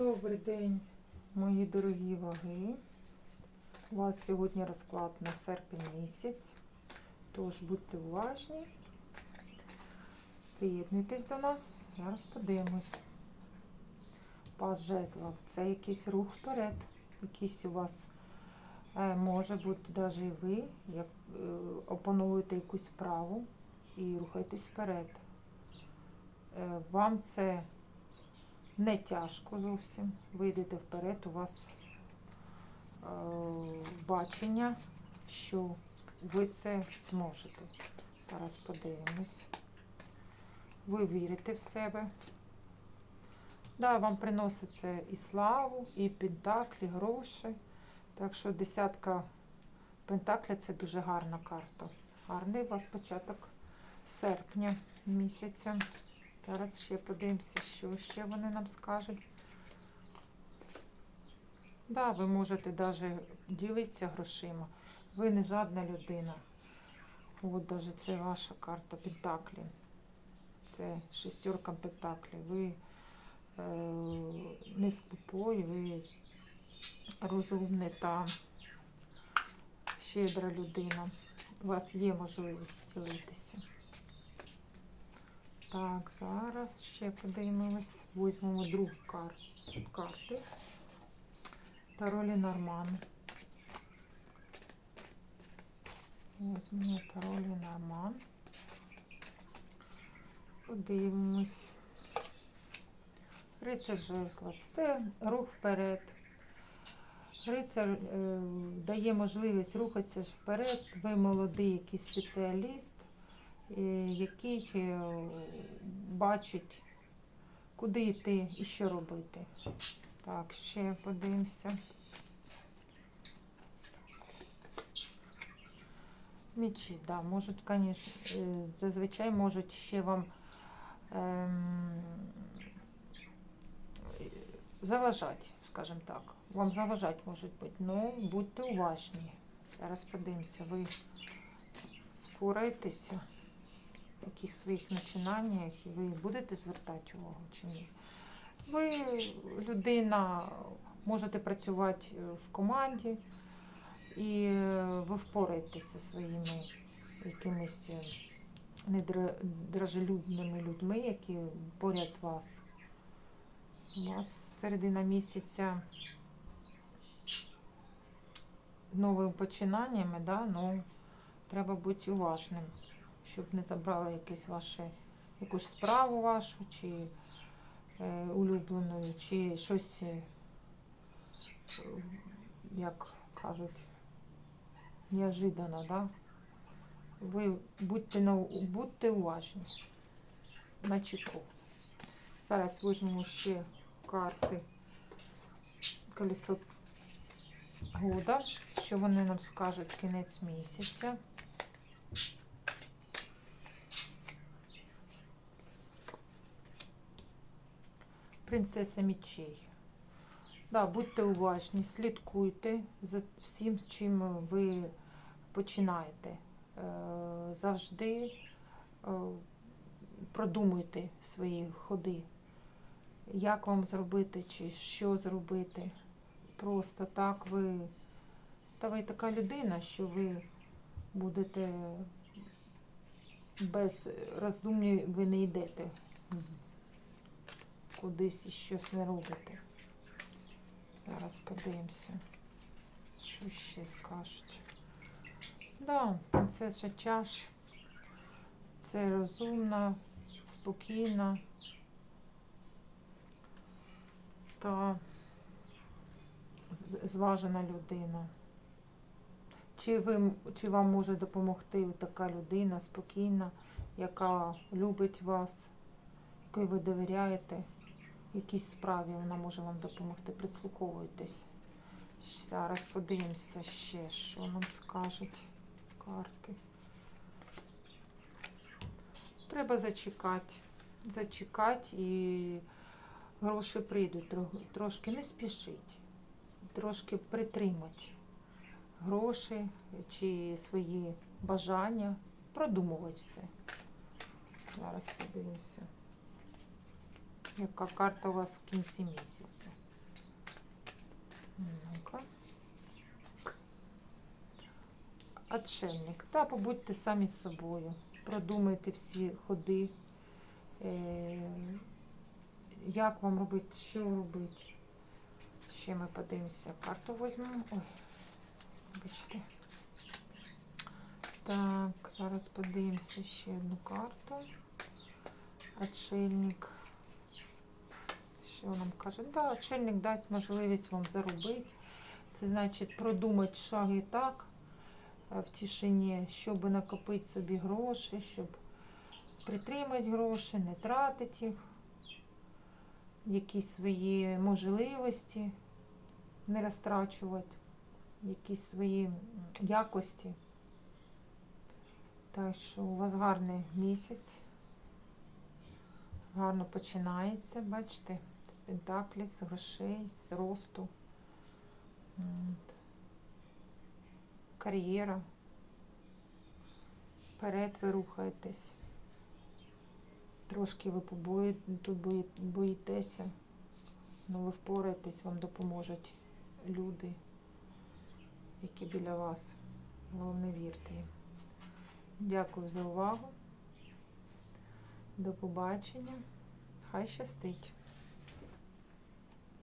Добрий день, мої дорогі ваги. У вас сьогодні розклад на серпень місяць, тож будьте уважні. Приєднуйтесь до нас, зараз подивимось. Пас жезлов це якийсь рух вперед. Якийсь у вас е, може бути навіть і ви, як е, опануєте якусь справу і рухаєтесь вперед. Е, вам це не тяжко зовсім. Ви йдете вперед, у вас е, бачення, що ви це зможете. Зараз подивимось. Ви вірите в себе. Да, вам приносить це і славу, і пентаклі, гроші. Так що десятка пентакля це дуже гарна карта. Гарний у вас початок серпня місяця. Зараз ще подивимося, що ще вони нам скажуть. Да, ви можете навіть ділитися грошима. Ви не жадна людина. От навіть це ваша карта Пентаклі. Це шестерка Пентаклі. Ви е, не скупой, ви розумна та щедра людина. У вас є можливість ділитися. Так, зараз ще подивимось. Візьмемо другу кар... карту. Таролі Норман. Візьмемо Таролі Норман. Подивимось. Рицар жезлов. Це рух вперед. Рицар е, дає можливість рухатися вперед. Ви молодий якийсь спеціаліст який е, бачить, куди йти і що робити. Так, ще подивимося. Мічі, да, можуть, звісно, зазвичай можуть ще вам ем, заважати, скажімо так. Вам заважати можуть бути, ну будьте уважні. Зараз подивимося, ви спораєтеся в яких своїх починаннях, і ви будете звертати увагу чи ні. Ви людина, можете працювати в команді, і ви впораєтеся своїми якимись недрожелюбними людьми, які поряд вас. У вас середина місяця новими починаннями, да? ну, треба бути уважним щоб не забрали якесь ваше, якусь справу вашу, чи е, улюбленою, чи щось, е, як кажуть, неожиданно, да? Ви будьте, на, будьте уважні на чеку. Зараз візьмемо ще карти колесо года, що вони нам скажуть кінець місяця. Принцеса мечей. Да, будьте уважні, слідкуйте за всім, чим ви починаєте. Е, завжди е, продумуйте свої ходи, як вам зробити, чи що зробити. Просто так ви, та ви така людина, що ви будете без роздумів ви не йдете кудись і щось не робите. Зараз подивимося, що ще скажуть. Да, принцеса чаш. Це розумна, спокійна та зважена людина. Чи ви, чи вам може допомогти така людина спокійна, яка любить вас, якій ви довіряєте? Якійсь справі вона може вам допомогти. Прислуховуйтесь. Зараз подивимося ще, що нам скажуть карти. Треба зачекати. Зачекати і гроші прийдуть. Трошки не спішіть, трошки притримати гроші чи свої бажання, продумувати все. Зараз подивимося яка карта у вас в кінці місяця. Ну-ка. Отшельник. Та побудьте самі з собою. Продумайте всі ходи. Е, як вам робити, що робити. Ще ми подивимося. Карту візьмемо. Ой, вибачте. Так, зараз подивимося ще одну карту. Отшельник. Що нам каже? Да, отшельник дасть можливість вам заробити. Це значить продумати шаги так е, в тишині, щоб накопити собі гроші, щоб притримати гроші, не тратити їх, якісь свої можливості не розтрачувати, якісь свої якості. Так що у вас гарний місяць. Гарно починається, бачите, з пентаклів, з грошей, з росту. Кар'єра. Вперед ви рухаєтесь. Трошки ви побої... тут боїтеся, але ви впораєтесь, вам допоможуть люди, які біля вас. Головне вірте їм. Дякую за увагу. До побачення. Хай щастить.